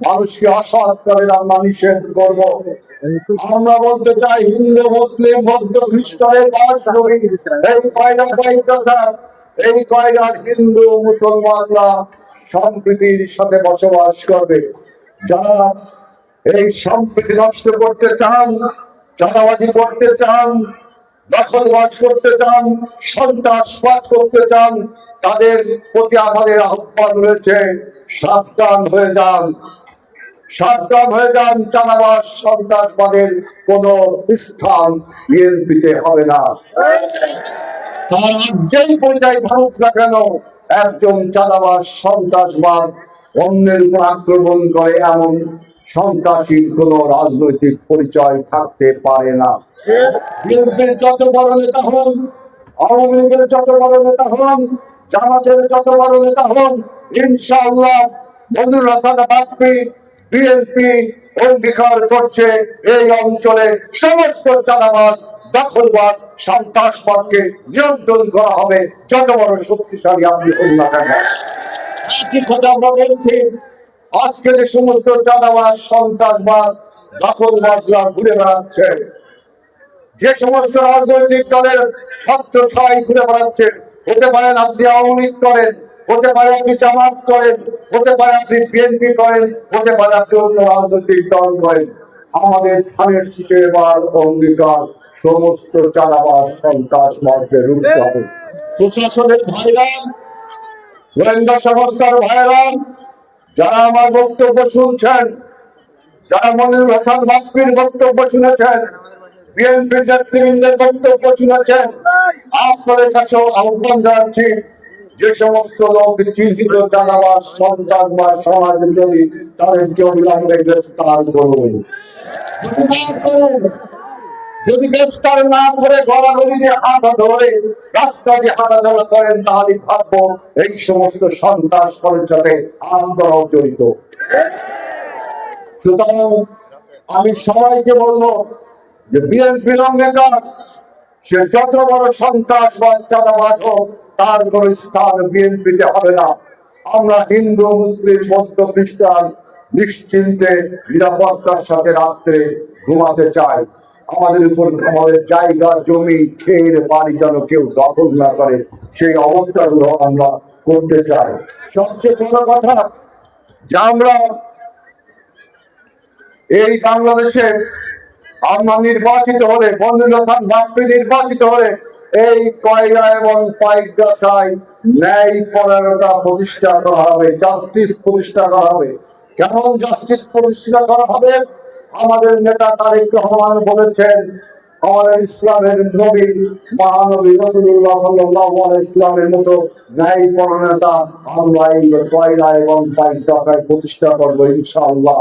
মানুষকে অসৎ করে আমরা নিষেধ করব আমরা বলতে চাই, হিন্দু, মুসলিম, বৌদ্ধ, খ্রিস্টানের বাস করি এই কয়টা এই কয়টা হিন্দু, মুসলমানরা সম্প্রীতির সাথে বসবাস করবে। যারা এই সম্প্রীতি নষ্ট করতে চান, চাঁদাবাজি করতে চান, দখলবাজ করতে চান, সন্ত্রাসবাদ করতে চান, তাদের প্রতি আমাদের আহ্বান রয়েছে সাবধান হয়ে যান। সাবধান হয়ে যান চালাবাস সন্ত্রাসবাদের কোন স্থান বিএনপিতে হবে না। তার যেই পর্যায়ে থাকুক না কেন, একজন চাঁদাবাস সন্ত্রাসবাদ অন্যের উপর আক্রমণ করে এমন সন্ত্রাসীর কোন রাজনৈতিক পরিচয় থাকতে পারে না। বিএনপির যত বড় নেতা হন, আওয়ামী লীগের যত বড় নেতা হন জামাতের যত বড় নেতা হন, ইনশাআল্লাহ বন্ধুর রাসাদা বাপ্পি বিএনপি অঙ্গীকার করছে এই অঞ্চলে সমস্ত চালাবাদ দখলবাদ সন্ত্রাসবাদকে নিয়ন্ত্রণ করা হবে, যত বড় শক্তিশালী আপনি হন না কেন। একই কথা আমরা বলছি, আজকে যে সমস্ত চাঁদাবাদ সন্ত্রাসবাদ, দখলবাজরা ঘুরে বেড়াচ্ছে, যে সমস্ত রাজনৈতিক দলের ছাত্র ছাই ঘুরে বেড়াচ্ছে হতে পারেন আপনি আওয়ামী লীগ করেন, হতে পারে আপনি জামাত করেন, হতে পারে আপনি বিএনপি করেন, হতে পারে আপনি অন্য রাজনৈতিক দল করেন। আমাদের ধানের শীষে এবার অঙ্গীকার, সমস্ত চালাবাস সন্ত্রাসবাদকে রুখতে হবে। প্রশাসনের ভাইরাম গোয়েন্দা সংস্থার ভাইরা, যারা আমার বক্তব্য শুনছেন, যারা মনিরুল হাসান বাপ্পির বক্তব্য শুনেছেন বিএনপির নেতৃবৃন্দের বক্তব্য শুনেছেন। আপনাদের কাছেও আহ্বান জানাচ্ছি যে সমস্ত লোক চিহ্নিত চালাবাস সন্ত্রাসবাদ সমাজ বিরোধী তাদেরকে অবিলম্বে গ্রেফতার করুন। যদি গ্রেফতার না করে দিয়ে হাঁটা ধরে রাস্তা দিয়ে হাঁটাচলা করেন তাহলে ভাববো এই সমস্ত সন্ত্রাস সাথে আমরাও জড়িত। সুতরাং আমি সবাইকে বলব যে বিএনপির অঙ্গীকার সে যত বড় সন্ত্রাসবাদ চাঁদাবাদ হোক, তার কোন স্থান বিএনপিতে হবে না। আমরা হিন্দু, মুসলিম, বৌদ্ধ, খ্রিস্টান নিশ্চিন্তে, নিরাপত্তার সাথে রাত্রে ঘুমাতে চাই। আমাদের উপর আমাদের জায়গা, জমি খেয়ের বাড়ি যেন কেউ দখল না করে, সেই অবস্থাগুলো আমরা করতে চাই। সবচেয়ে বড় কথা, যে আমরা এই বাংলাদেশে আমরা নির্বাচিত হলে বন্ধুরা বাপ্পি নির্বাচিত হলে, এই কয়লা এবং পাইকগাছায় ন্যায় পরায়ণতা প্রতিষ্ঠা করা হবে জাস্টিস প্রতিষ্ঠা করা হবে। কেমন জাস্টিস প্রতিষ্ঠা করা হবে? আমাদের নেতা তারেক রহমান বলেছেন আমাদের ইসলামের নবী, মহানবী রসুল্লাহ আলাইহি ইসলামের মতো ন্যায় পরায়ণতা আমরা এই কয়লা এবং পাইকগাছায় প্রতিষ্ঠা করব ইনশাআল্লাহ।